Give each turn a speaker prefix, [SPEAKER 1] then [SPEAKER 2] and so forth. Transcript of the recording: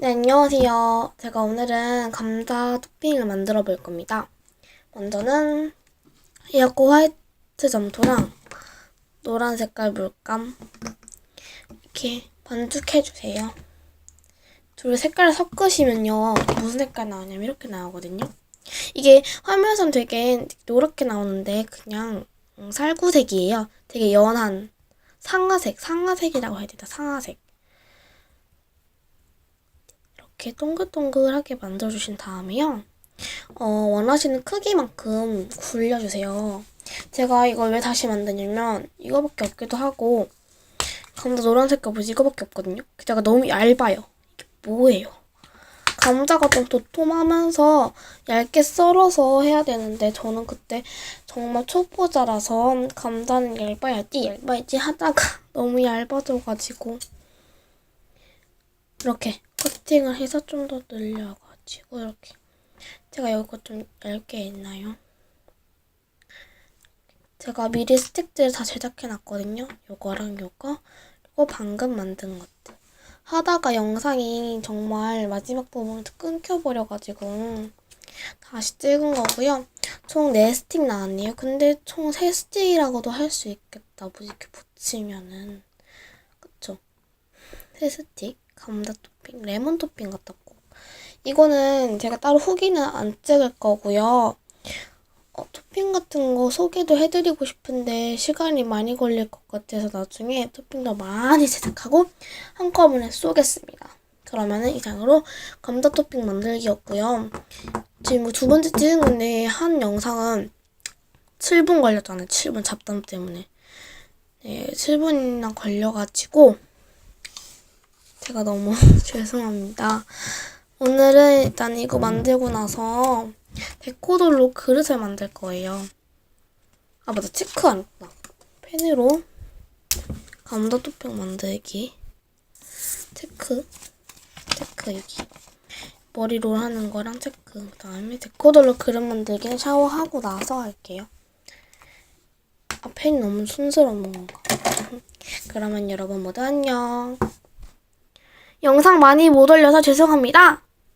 [SPEAKER 1] 네, 안녕하세요. 제가 오늘은 감자 토핑을 만들어 볼 겁니다. 먼저는 에어코 화이트 점토랑 노란 색깔 물감 이렇게 반죽해 주세요. 둘 색깔을 섞으시면요. 무슨 색깔 나오냐면 이렇게 나오거든요. 이게 화면에선 되게 노랗게 나오는데 그냥 음, 살구색이에요. 되게 연한 상아색, 상아색이라고 해야 되나? 상아색. 이렇게 동글동글하게 만들어주신 다음에요. 어, 원하시는 크기만큼 굴려주세요. 제가 이걸 왜 다시 만드냐면 이거밖에 없기도 하고 감자 노란색 거 뭐지 이거밖에 없거든요. 제가 너무 얇아요. 이게 뭐예요? 감자가 좀 도톰하면서 얇게 썰어서 해야 되는데 저는 그때 정말 초보자라서 감자는 얇아야지 얇아야지 하다가 너무 얇아져가지고 이렇게 커팅을 해서 좀 더 늘려가지고 이렇게 제가 이거 좀 얇게 했나요? 제가 미리 스틱들 다 제작해놨거든요. 요거랑 요거 그리고 방금 만든 것들 하다가 영상이 정말 마지막 부분에서 끊겨버려가지고 다시 찍은 거고요. 총 4스틱 나왔네요. 근데 총 3스틱이라고도 할 수 있겠다. 뭐 이렇게 붙이면은 그쵸? 3스틱 감자 토핑, 레몬 토핑 같았고 이거는 제가 따로 후기는 안 찍을 거고요. 어, 토핑 같은 거 소개도 해드리고 싶은데 시간이 많이 걸릴 것 같아서 나중에 토핑도 많이 제작하고 한꺼번에 쏘겠습니다. 그러면은 이상으로 감자 토핑 만들기였고요. 지금 뭐 두 번째 찍은 건데 한 영상은 7분 걸렸잖아요. 7분 잡담 때문에. 네, 7분이나 걸려가지고 제가 너무 죄송합니다. 오늘은 일단 이거 만들고 나서 데코돌로 그릇을 만들 거예요. 아 맞아 체크 안 했다. 펜으로 감자 토핑 만들기 체크 체크 여기 머리로 하는 거랑 체크 그 다음에 데코돌로 그릇 만들기는 샤워하고 나서 할게요. 아 펜이 너무 순스러운 건가? 그러면 여러분 모두 안녕. 영상 많이 못 올려서 죄송합니다.